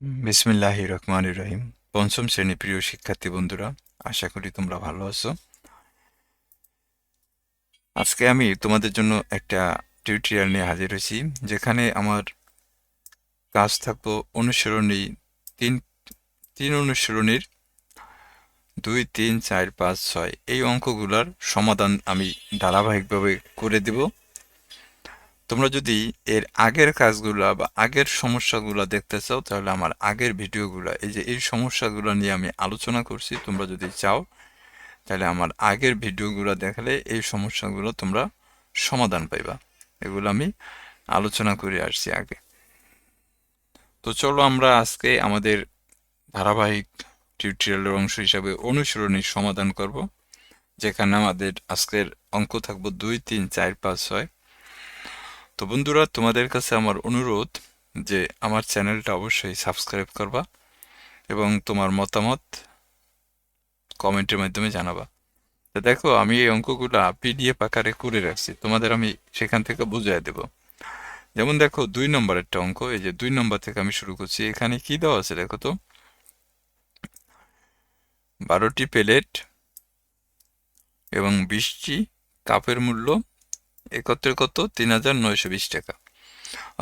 বিসমিল্লাহির রহমানির রহিম। পঞ্চম শ্রেণি প্রিয় শিক্ষার্থী বন্ধুরা, আশা করি তোমরা ভালো আছো। আজকে আমি তোমাদের জন্য একটা টিউটোরিয়াল নিয়ে হাজির হয়েছি, যেখানে আমার কাজ থাকব অনুসরণী তিন তিন অনুসরণীর দুই, তিন, চার, পাঁচ, ছয়। এই অঙ্কগুলোর সমাধান আমি ধারাবাহিকভাবে করে দেব। তোমরা যদি এর আগের কাজগুলা বা আগের সমস্যাগুলো দেখতে চাও, তাহলে আমার আগের ভিডিওগুলো, এই যে এই সমস্যাগুলো নিয়ে আমি আলোচনা করছি, তোমরা যদি চাও, তাহলে আমার আগের ভিডিওগুলো দেখালে এই সমস্যাগুলো তোমরা সমাধান পাইবা। এগুলো আমি আলোচনা করে আসছি আগে। তো চলো আমরা আজকে আমাদের ধারাবাহিক টিউটোরিয়ালের অংশ হিসাবে অনুসরণী সমাধান করব, যেখানে আমাদের আজকের অঙ্ক থাকব দুই, তিন, চার, পাঁচ, ছয়। তো বন্ধুরা, তোমাদের কাছে আমার অনুরোধ যে আমার চ্যানেলটা অবশ্যই সাবস্ক্রাইব করবা এবং তোমার মতামত কমেন্টের মাধ্যমে জানাবা। তো দেখো, আমি এই অঙ্কগুলো পিডিএফ আকারে করে রাখছি। তোমাদের আমি সেখান থেকে বুঝিয়ে দেব। যেমন দেখো, দুই নম্বর একটা অঙ্ক, এই যে দুই নম্বর থেকে আমি শুরু করছি। এখানে কি দেওয়া আছে দেখো তো? বারোটি প্লেট এবং বিশটি কাপের মূল্য একত্রে কত? তিন হাজার নয়শো বিশ টাকা।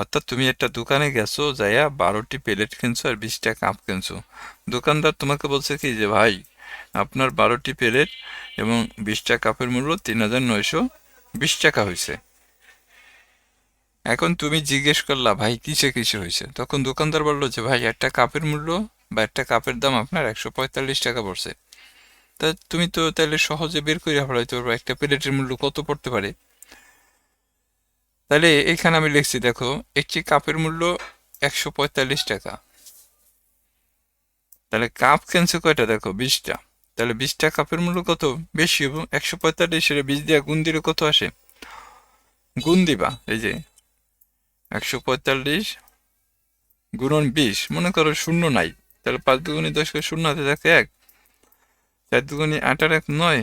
অর্থাৎ তুমি একটা দোকানে গেছো, যাইয়া বারোটি প্লেট কিনছো আর বিশটা কাপ কিনছো। দোকানদার তোমাকে বলছে কি যে, ভাই, আপনার বারোটি প্লেট এবং বিশটা কাপের মূল্য তিন হাজার নয়শো বিশ টাকা হয়েছে এখন তুমি জিজ্ঞেস করলা, ভাই, কিসে কিসে হয়েছে তখন দোকানদার বলল যে, ভাই, একটা কাপের মূল্য বা একটা কাপের দাম আপনার একশো পঁয়তাল্লিশ টাকা পড়ছে। তা তুমি তো তাহলে সহজে বের করে ফেলাইতে পারব, একটা প্লেটের মূল্য কত পড়তে পারে? তাহলে এখানে আমি লিখছি, দেখো, একটি কাপের মূল্য একশো পঁয়তাল্লিশ টাকা। তাহলে কাপ কিনছে কয়টা? দেখো, বিশটা। তাহলে বিশটা কাপের মূল্য কত? বেশি হবে একশো পঁয়তাল্লিশের বিশ দিয়া গুণ দিলে কত আসে? গুণ দিবা, এই যে, একশো পঁয়তাল্লিশ গুণন বিশ, মনে করো শূন্য নাই। তাহলে পাঁচ দুগুণি দশ করে শূন্য হাতে থাকে এক, চার দুগুণি আট আর এক নয়,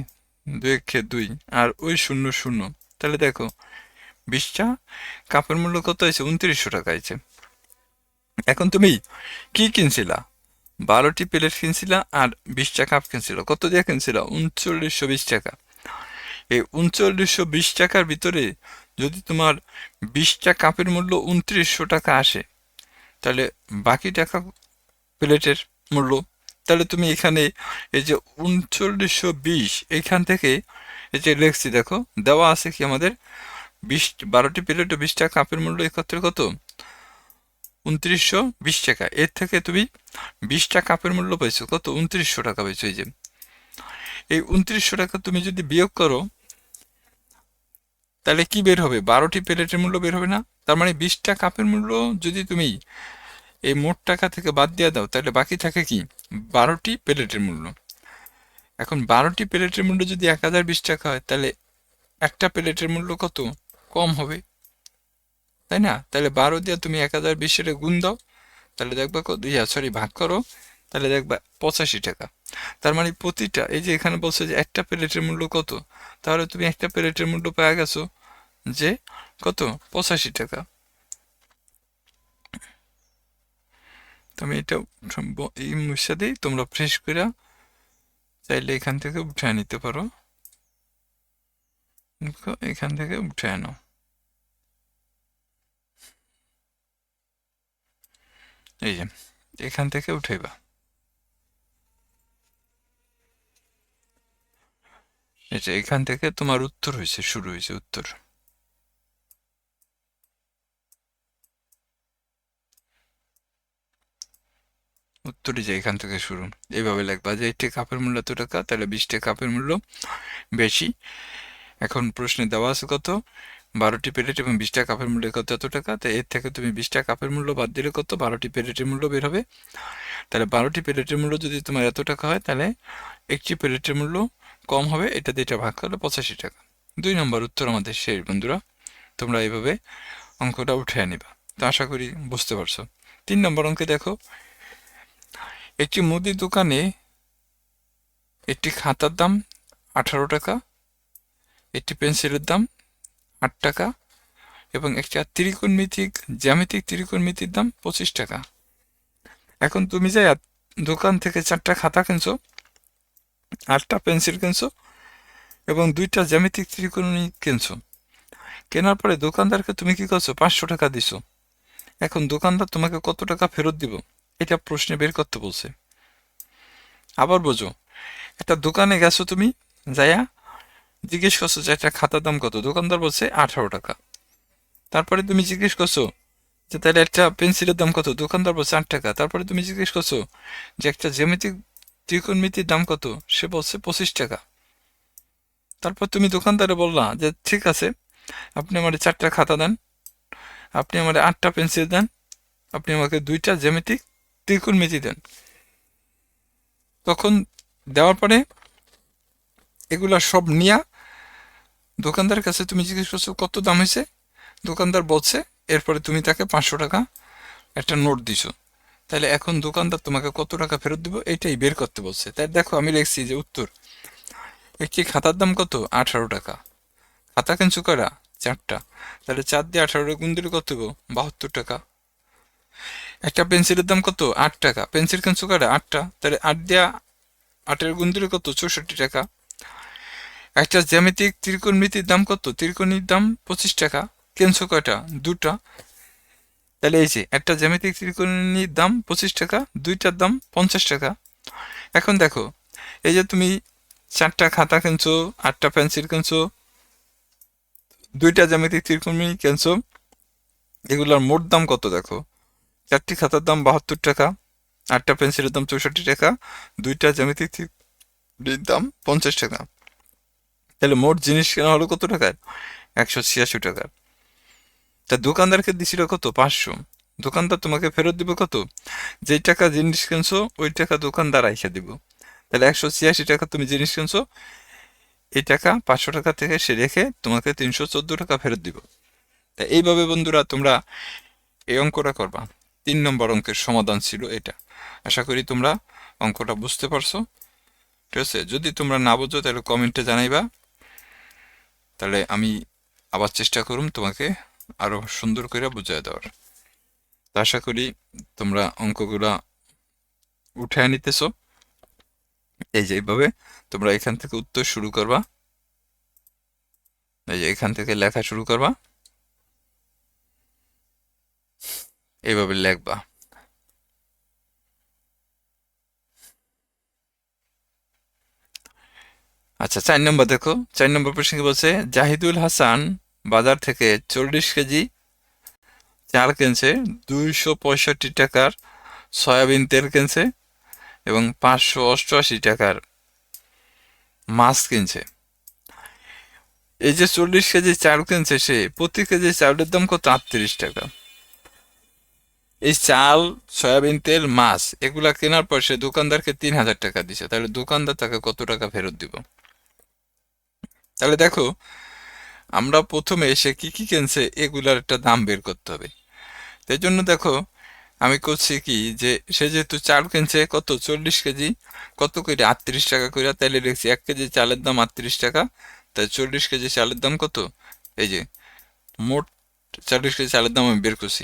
দুই এক দুই, আর ওই শূন্য শূন্য। তাহলে দেখো বিশটা কাপের মূল্য কত হয়েছে? উনত্রিশশো টাকা হয়েছে। এখন তুমি কি কিনছিলা? বারোটি প্লেট কিনছিলা আর বিশটা কাপ কিনছিল। কত দিয়ে কিনছিল? উনচল্লিশশো বিশ টাকা। এই উনচল্লিশশো বিশ টাকার ভিতরে যদি তোমার বিশটা কাপের মূল্য উনত্রিশশো টাকা আসে, তাহলে বাকি টাকা প্লেটের মূল্য, তাহলে তুমি এখানে এই যে উনচল্লিশশো বিশ এইখান থেকে এই যে লেখছি, দেখো, দেওয়া আছে কি আমাদের? বিশ, বারোটি প্লেট ও বিশটা কাপের মূল্য একত্রে কত? উনত্রিশশো বিশ টাকা। এর থেকে তুমি বিশটা কাপের মূল্য পাইছো। কত? উনত্রিশশো টাকা পাইছো এই যে। এই উনত্রিশশো টাকা তুমি যদি বিয়োগ করো, তাহলে কি বের হবে? বারোটি প্লেটের মূল্য বের হবে না? তার মানে বিশটা কাপের মূল্য যদি তুমি এই মোট টাকা থেকে বাদ দিয়ে দাও, তাহলে বাকি থাকে কি? বারোটি প্লেটের মূল্য। এখন বারোটি প্লেটের মূল্য যদি এক হাজার বিশ টাকা হয়, তাহলে একটা প্লেটের মূল্য কত? কম হবে। তাই না? তাহলে বারো দিয়ে তুমি এক হাজার বিশের গুণ দাও। তাহলে দেখবা কত? ইয়া সরি ভাগ করো। তাহলে দেখবা পঁচাশি টাকা। তার মানে প্রতিটা, এই যে এখানে বলছে যে একটা প্লেটের মূল্য কত? তাহলে তুমি একটা প্লেটের মূল্য পেয়ে গেছো যে কত? পঁচাশি টাকা। তুমি এটা এই মুসা দিই তোমরা ফ্রেশ করে চাইলে এখান থেকে উঠে নিতে পারো। এখান থেকে উঠে আনো এই যে, এখান থেকে উঠেবা এই যে, এখান থেকে তোমার উত্তর হয়েছে শুরু হয়েছে উত্তর। উত্তরই যে এখান থেকে শুরু। এইভাবে লিখবা যে একটি কাপের মূল্য এত টাকা, তাহলে বিশটি কাপের মূল্য বেশি। এখন প্রশ্নে দেওয়া আছে কত? বারোটি প্লেট এবং বিশটা কাপের মূল্য কত এত টাকা? তো এর থেকে তুমি বিশটা কাপের মূল্য বাদ দিলে কত? বারোটি প্লেটের মূল্য বের হবে। তাহলে বারোটি প্লেটের মূল্য যদি তোমার এত টাকা হয়, তাহলে একটি প্লেটের মূল্য কম হবে। এটা দিয়ে ভাগ করলে পঁচাশি টাকা। দুই নম্বর উত্তর আমাদের শেষ, বন্ধুরা। তোমরা এইভাবে অঙ্কটা উঠে নিবা। তো আশা করি বুঝতে পারছ। তিন নম্বর অঙ্কে দেখো, একটি মুদির দোকানে একটি খাতার দাম আঠারো টাকা, একটি পেন্সিলের দাম আট টাকা এবং একটা ত্রিকোণমিতিক, জ্যামিতিক ত্রিকোণমিতির দাম পঁচিশ টাকা। এখন তুমি যাই দোকান থেকে চারটা খাতা কিনছো, আটটা পেন্সিল কিনছো এবং দুইটা জ্যামিতিক ত্রিকোণী কিনছো। কেনার পরে দোকানদারকে তুমি কি করছ? পাঁচশো টাকা দিছো। এখন দোকানদার তোমাকে কত টাকা ফেরত দিব? এটা প্রশ্নে বের করতে বলছে। আবার বোঝো, একটা দোকানে গেছো তুমি, যাইয়া জিজ্ঞেস করছ যে একটা খাতার দাম কত? দোকানদার বলছে আঠারো টাকা। তারপরে তুমি জিজ্ঞেস করছ যে তাহলে একটা পেন্সিলের দাম কত? দোকানদার বলছে আট টাকা। তারপরে তুমি জিজ্ঞেস করছ যে একটা জ্যামিতিক ত্রিকোণমিতির দাম কত? সে বলছে পঁচিশ টাকা। তারপর তুমি দোকানদারে বললা যে ঠিক আছে, আপনি আমার চারটা খাতা দেন, আপনি আমার আটটা পেন্সিল দেন, আপনি আমাকে দুইটা জ্যামিতিক ত্রিকোণমিতি দেন। তখন দেওয়ার পরে এগুলা সব নিয়া দোকানদারের কাছে তুমি জিজ্ঞেস করছ, কত দাম হয়েছে? দোকানদার বলছে, এরপরে তুমি তাকে পাঁচশো টাকা একটা নোট দিছো। তাহলে এখন দোকানদার তোমাকে কত টাকা ফেরত দিব, এটাই বের করতে বলছে। তাই দেখো, আমি লিখছি যে উত্তর, একটি খাতার দাম কত? আঠারো টাকা। খাতা কিনছো করা চারটা। তাহলে চার দিয়ে আঠারো গুণ দিলে কত বাহাত্তর টাকা। একটা পেন্সিলের দাম কত? আট টাকা। পেন্সিল কিনছো করা আটটা। তাহলে আট দিয়া আটের গুণ দিলে কত? চৌষট্টি টাকা। একটা জ্যামিতিক ত্রিকোণমিতির দাম কত? ত্রিকোণীর দাম পঁচিশ টাকা। কিনছো কয়টা? দুটা তাহলে এই যে, একটা জ্যামিতিক ত্রিকোণীর দাম পঁচিশ টাকা, দুইটার দাম পঞ্চাশ টাকা। এখন দেখো, এই যে তুমি চারটা খাতা কিনছো, আটটা পেন্সিল কিনছো, দুইটা জ্যামিতিক ত্রিকোণী কিনছো, এগুলোর মোট দাম কত দেখো? চারটি খাতার দাম বাহাত্তর টাকা, আটটা পেন্সিলের দাম চৌষট্টি টাকা, দুইটা জ্যামিতিক দাম পঞ্চাশ টাকা। তাহলে মোট জিনিস কেনা হলো কত টাকার একশো ছিয়াশি টাকার তা দোকানদারকে দিছিল কত? পাঁচশো। দোকানদার তোমাকে ফেরত দিব কত? যেই টাকা জিনিস কিনছো, ওই টাকা দোকানদার আইসা দিব। তাহলে একশো ছিয়াশি টাকা তুমি জিনিস কিনছো এই টাকা পাঁচশো টাকা থেকে সে রেখে তোমাকে তিনশো চোদ্দ টাকা ফেরত দিব। তা এইভাবে বন্ধুরা তোমরা এই অঙ্কটা করবা। তিন নম্বর অঙ্কের সমাধান ছিল এটা। আশা করি তোমরা অঙ্কটা বুঝতে পারছ। ঠিক আছে? যদি তোমরা না বুঝো, তাহলে কমেন্টে জানাইবা। তাহলে আমি আবার চেষ্টা করুম তোমাকে আরও সুন্দর করে বুঝাই দেওয়ার। আশা করি তোমরা অঙ্কগুলা উঠায় নিতেছ। এই যে এইভাবে তোমরা এখান থেকে উত্তর শুরু করবা। এই যে এখান থেকে লেখা শুরু করবা। এইভাবে লেখবা। আচ্ছা চার নম্বর দেখো। চার নম্বর প্রসঙ্গে বলছে, জাহিদুল হাসান বাজার থেকে চল্লিশ কেজি চাল কিনছে, দুইশো পঁয়ষট্টি টাকার সয়াবিন তেল কিনছে এবং পাঁচশো অষ্টআশি টাকার মাছ কিনছে। এই যে চল্লিশ কেজি চাল কিনছে সে, প্রতি কেজি চাউলের দাম কত? আটত্রিশ টাকা। এই চাল, সয়াবিন তেল, মাছ, এগুলা কেনার পর সে দোকানদারকে তিন হাজার টাকা দিছে। তাহলে দোকানদার তাকে কত টাকা ফেরত দিব? তাহলে দেখো, আমরা প্রথমে সে কি কি কিনছে এগুলার একটা দাম বের করতে হবে। তাই জন্য দেখো, আমি করছি কি যে, সে যেহেতু চাল কিনছে, কত? চল্লিশ কেজি। কত করে আটত্রিশ টাকা করে তাইলে লিখছি এক কেজি চালের দাম আটত্রিশ টাকা। তাই চল্লিশ কেজি চালের দাম কত? এই যে, মোট চল্লিশ কেজি চালের দাম আমি বের করছি।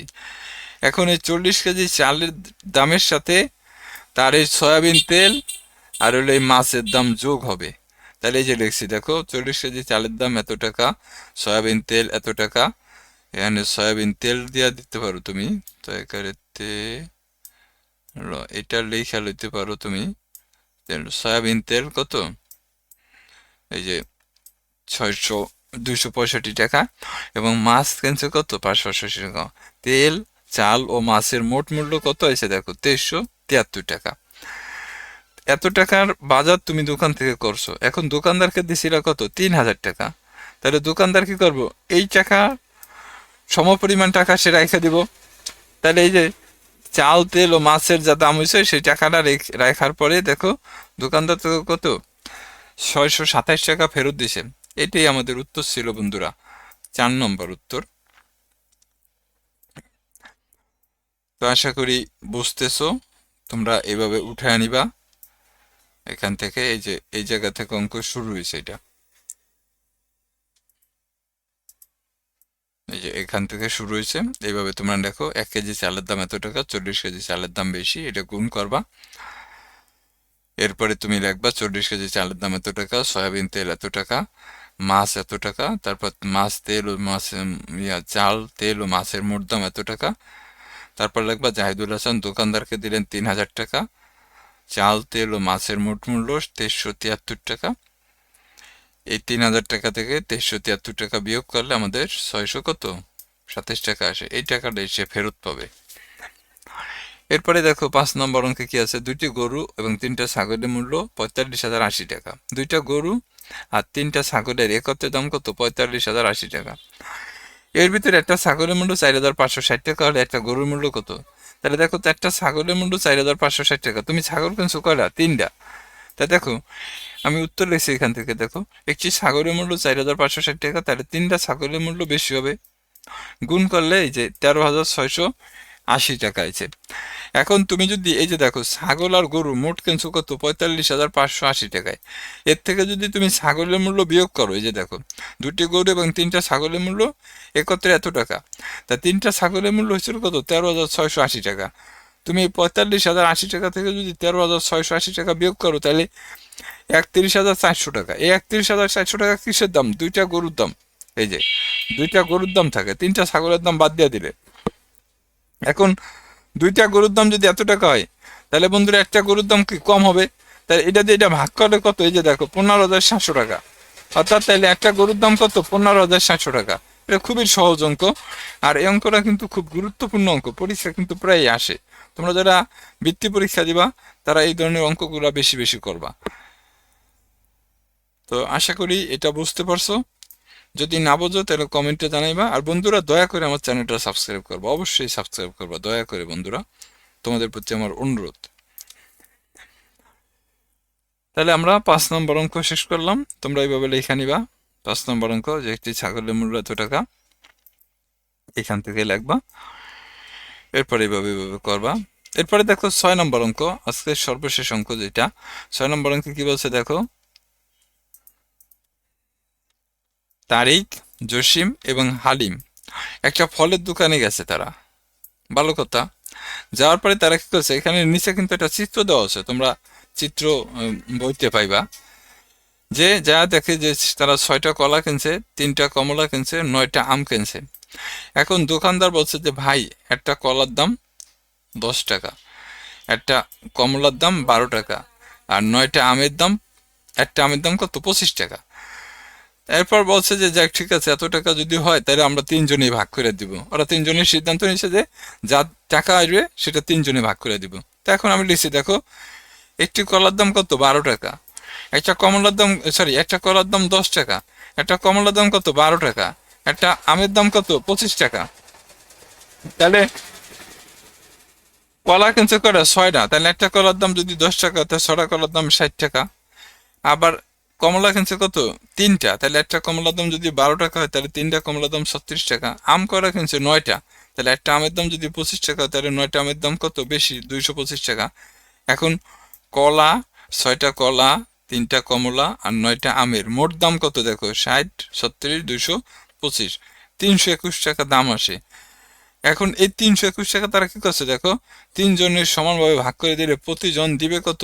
এখন এই চল্লিশ কেজি চালের দামের সাথে তার এই সয়াবিন তেল আর হলো এই মাছের দাম যোগ হবে। তাহলে এই যে লিখছি দেখো চল্লিশ কেজি চালের দাম এত টাকা, সয়াবিন তেল এত টাকা। এখানে সয়াবিন তেল দিয়া দিতে পারো তুমি তো তরকারিতে এটা লেখা লইতে পারো তুমি। সয়াবিন তেল কত? এই যে ছয়শো, দুইশো পঁয়ষট্টি টাকা। এবং মাছ কিনছে কত? পাঁচশো আশি টাকা। তেল, চাল ও মাছের মোট মূল্য কত হয়েছে দেখো? তেইশশো তিয়াত্তর টাকা। এত টাকার বাজার তুমি দোকান থেকে করছ। এখন দোকানদারকে দিছিল কত? তিন হাজার টাকা। তাহলে দোকানদার কি করব? এই টাকা সমপরিমাণ টাকা সে রেখে দিব। তাহলে এই যে চাল, তেল ও মাছের যা দাম হয়েছে সেই টাকাটা রাখার পরে দেখো, দোকানদার তো কত? ছয়শো সাতাইশ টাকা ফেরত দিছে। এটাই আমাদের উত্তর ছিল বন্ধুরা। চার নম্বর উত্তর। তো আশা করি বুঝতেছো। তোমরা এভাবে উঠে আনিবা। এখান থেকে এই যে, এই জায়গা থেকে অঙ্ক শুরু হয়েছে এটা। এই যে এখান থেকে শুরু হয়েছে। এইভাবে তোমরা দেখো, এক কেজি চালের দাম এত টাকা, চল্লিশ কেজি চালের দাম বেশি, এটা গুণ করবা। এরপরে তুমি লিখবা, চল্লিশ কেজি চালের দাম এত টাকা, সয়াবিন তেল এত টাকা, মাছ এত টাকা, তারপর মাছ তেল ও মাছ চাল তেল ও মাছের মোট দাম এত টাকা। তারপর লিখবা, জাহিদুল হাসান দোকানদারকে দিলেন তিন হাজার টাকা চাল, তেল ও মাছের মোট মূল্য তেইশশো তিয়াত্তর টাকা। এই তিন হাজার টাকা থেকে তেইশশো তিয়াত্তর টাকা বিয়োগ করলে আমাদের ছয়শো কত? সাতাশ টাকা আসে। এই টাকাটা সে ফেরত পাবে। এরপরে দেখো, পাঁচ নম্বর অঙ্কে কি আছে? দুইটি গরু এবং তিনটা ছাগলের মূল্য পঁয়তাল্লিশ হাজার আশি টাকা। দুইটা গরু আর তিনটা ছাগলের একত্রে দাম কত? পঁয়তাল্লিশ হাজার আশি টাকা। এর ভিতরে একটা ছাগলের মূল্য চার হাজার পাঁচশো ষাট টাকা হলে একটা গরুর মূল্য কত? তাহলে দেখো তো একটা ছাগলের মূল্য চার হাজার পাঁচশো ষাট টাকা। তুমি ছাগল কিনছো কয়টা? তিনটা। তা দেখো, আমি উত্তর লিখছি এখান থেকে, দেখো। একটি ছাগলের মূল্য চার হাজার পাঁচশো ষাট টাকা, তাহলে তিনটা ছাগলের মূল্য বেশি হবে। গুণ করলে এই যে তেরো হাজার ছয়শো আশি টাকা আছে। এখন তুমি যদি এই যে দেখো, ছাগল আর গরু মোট কিনছো কত? পঁয়তাল্লিশ হাজার পাঁচশো আশি টাকায়। এর থেকে যদি তুমি ছাগলের মূল্য বিয়োগ করো, এই যে দেখো, দুটি গরু এবং তিনটা ছাগলের মূল্য একত্রে এত টাকা। তা তিনটা ছাগলের মূল্য হচ্ছিল কত? তেরো হাজার ছয়শো আশি টাকা। তুমি পঁয়তাল্লিশ হাজার আশি টাকা থেকে যদি তেরো হাজার ছয়শো আশি টাকা বিয়োগ করো, তাহলে একত্রিশ হাজার চারশো টাকা। এই একত্রিশ হাজার চারশো টাকা কিসের দাম? দুইটা গরুর দাম। এই যে, দুইটা গরুর দাম থাকে। তিনটা ছাগলের দাম বাদ দিয়ে দিলে। এখন দুইটা গরুর দাম যদি এত টাকা হয়, তাহলে বন্ধুরা একটা গরুর দাম কি কম হবে? তাহলে এটা দিয়ে এটা ভাগ করলে কত? এই যে দেখো, পনেরো হাজার সাতশো টাকা। অর্থাৎ তাহলে একটা গরুর দাম কত? পনেরো হাজার সাতশো টাকা। এটা খুবই সহজ অঙ্ক। আর এই অঙ্কটা কিন্তু খুব গুরুত্বপূর্ণ অঙ্ক। পরীক্ষা কিন্তু প্রায় আসে। তোমরা যারা বৃত্তি পরীক্ষা দিবা, তারা এই ধরনের অঙ্কগুলো বেশি বেশি করবা। তো আশা করি এটা বুঝতে পারছ। যদি না বোঝো, তাহলে কমেন্টে জানাইবা। আর বন্ধুরা, দয়া করে আমার চ্যানেলটা সাবস্ক্রাইব করবা। অবশ্যই সাবস্ক্রাইব করবা। দয়া করে বন্ধুরা, তোমাদের প্রতি আমার অনুরোধ। তাহলে আমরা পাঁচ নম্বর অঙ্ক শেষ করলাম। তোমরা এইভাবে লেখা নিবা। পাঁচ নম্বর অঙ্ক, যে একটি ছাগলের মূল্য এত টাকা, এখান থেকে লিখবা। এরপরে এইভাবে এইভাবে করবা। এরপরে দেখো ছয় নম্বর অঙ্ক। আজকের সর্বশেষ অঙ্ক যেটা। ছয় নম্বর অঙ্কে কি বলছে দেখো? তারিক, জসিম এবং হালিম। একটা ফলের দোকানে গেছে তারা। ভালো কথা। যাওয়ার পরে তারা কি করছে, এখানে নিচে কিন্তু একটা চিত্র দেওয়া আছে, তোমরা চিত্র বইতে পাইবা। যে যা দেখে যে তারা ছয়টা কলা কিনছে, তিনটা কমলা কিনছে, নয়টা আম কিনছে। এখন দোকানদার বলছে যে, ভাই, একটা কলার দাম দশ টাকা, একটা কমলার দাম বারো টাকা, আর নয়টা আমের দাম, একটা আমের দাম কত? পঁচিশ টাকা। এরপর বলছে যে, যাক, ঠিক আছে, এত টাকা যদি হয়, তাহলে আমরা তিনজনেই ভাগ করে দিব। ওরা তিনজনের সিদ্ধান্ত নিয়েছে যে, যা টাকা আসবে, সেটা তিনজনে ভাগ করে দিব। তো এখন আমি লিখছি, দেখো, একটি কলার দাম কত? বারো টাকা। একটা কমলার দাম সরি একটা কলার দাম দশ টাকা। একটা কমলার দাম কত? বারো টাকা। একটা আমের দাম কত? পঁচিশ টাকা। তাহলে কলা কিনছে করে ছয়টা। তাহলে একটা কলার দাম যদি দশ টাকা, তাহলে ছটা কলার দাম ষাট টাকা। আবার কমলা কিনছে কত? তিনটা। তাহলে একটা কমলার দাম যদি বারো টাকা হয় তাহলে তিনটা কমলার দাম ছত্রিশ টাকা। আম করা কিনছে? নয়টা। তাহলে একটা আমের দাম যদি পঁচিশ টাকা হয়, তাহলে নয়টা আমের দাম কত? বেশি দুইশো পঁচিশ টাকা। এখন কলা ছয়টা কলা তিনটা কমলা আর নয়টা আমের। মোট দাম কত দেখো? ষাট ছত্রিশ দুইশো পঁচিশ। তিনশো একুশ টাকা দাম আসে। এখন এই তিনশো একুশ টাকা তারা কি করছে দেখো? তিনজনের সমানভাবে ভাগ করে দিলে প্রতিজন দিবে কত?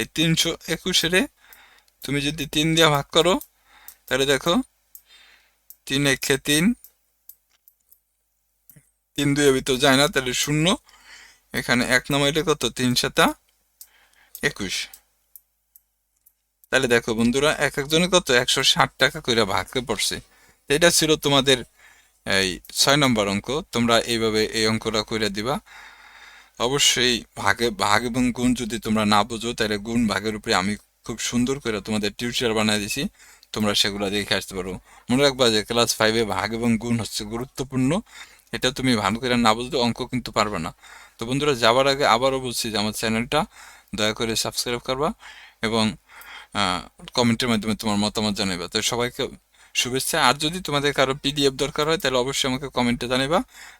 এই তিনশো একুশেরে তুমি যদি তিন দিয়ে ভাগ করো, তাহলে দেখো, তিন একে তিন তিন দুই ভিতর যায় না, তাহলে শূন্য। এখানে এক নামাইলে কত? তিন সাতা একুশ। তাহলে দেখো বন্ধুরা, এক একজনে কত? একশো ষাট টাকা করে ভাগে পড়ছে। এটা ছিল তোমাদের এই ছয় নম্বর অঙ্ক। তোমরা এইভাবে এই অঙ্কটা করে দিবা। অবশ্যই ভাগে, ভাগ এবং গুণ যদি তোমরা না বোঝো, তাহলে গুণ ভাগের উপরে আমি খুব সুন্দর করে তোমাদের টিউটার বানিয়ে দিছি তোমরা সেগুলো দেখে আসতে পারো। মনে রাখবা যে ক্লাস ফাইভে ভাগ এবং গুণ হচ্ছে গুরুত্বপূর্ণ। এটা তুমি ভালো করে না বুঝলে অঙ্ক কিন্তু পারবে না। তো বন্ধুরা, যাওয়ার আগে আবারও বলছি যে আমার চ্যানেলটা দয়া করে সাবস্ক্রাইব করবা এবং কমেন্টের মাধ্যমে তোমার মতামত জানাবা তো সবাইকে শুভেচ্ছা। আর যদি তোমাদের কারও পিডিএফ দরকার হয়, তাহলে অবশ্যই আমাকে কমেন্টে জানাবা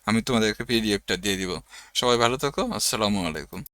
আমি তোমাদেরকে পিডিএফটা দিয়ে দিব। সবাই ভালো থাকো। আসসালামু আলাইকুম।